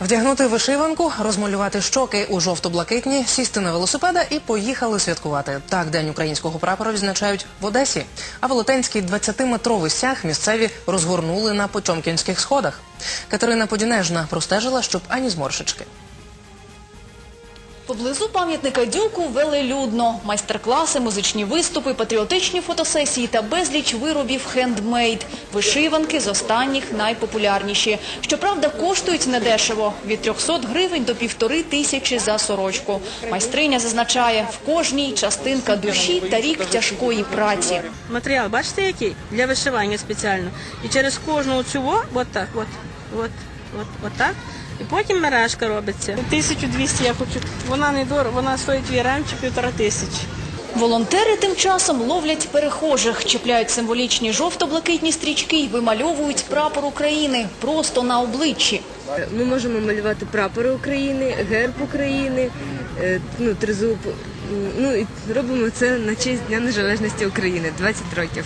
Вдягнути вишиванку, розмалювати щоки у жовто-блакитні, сісти на велосипеда і поїхали святкувати. Так день українського прапора відзначають в Одесі. А велетенський 20-метровий сяг місцеві розгорнули на Потьомкінських сходах. Катерина Подінежна простежила, щоб ані зморшечки. Поблизу пам'ятника Дюку велелюдно. Майстер-класи, музичні виступи, патріотичні фотосесії та безліч виробів хендмейд. Вишиванки з останніх найпопулярніші. Щоправда, коштують недешево – від 300 гривень до півтори тисячі за сорочку. Майстриня зазначає, в кожній частинка душі та рік тяжкої праці. Матеріал, бачите, який? Для вишивання спеціально. І через кожну цього, от так, от, от, от, от так. І потім мережка робиться. 1200 я хочу. Вона не дорого, вона стоїть вірем чи півтора тисячі. Волонтери тим часом ловлять перехожих, чіпляють символічні жовто-блакитні стрічки і вимальовують прапор України просто на обличчі. Ми можемо малювати прапори України, герб України, е, ну, тризуб. Ну і робимо це на честь Дня Незалежності України 20 років.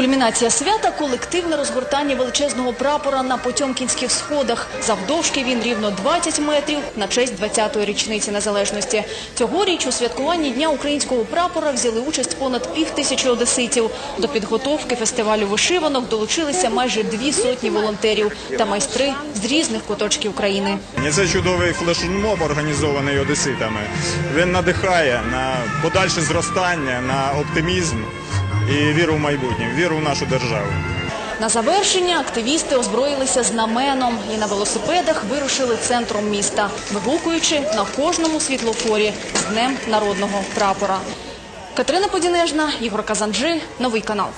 Кульмінація свята – колективне розгортання величезного прапора на Потьомкінських сходах. Завдовжки він рівно 20 метрів на честь 20-ї річниці незалежності. Цьогоріч у святкуванні Дня українського прапора взяли участь понад пів тисячі одеситів. До підготовки фестивалю вишиванок долучилися майже дві сотні волонтерів та майстри з різних куточків країни. Це чудовий флешмоб, організований одеситами. Він надихає на подальше зростання, на оптимізм і віру в майбутнє, віру в нашу державу. На завершення активісти озброїлися знаменом і на велосипедах вирушили центром міста, вигукуючи на кожному світлофорі з Днем народного прапора. Катерина Подінежна, Ігор Казанджи, новий канал.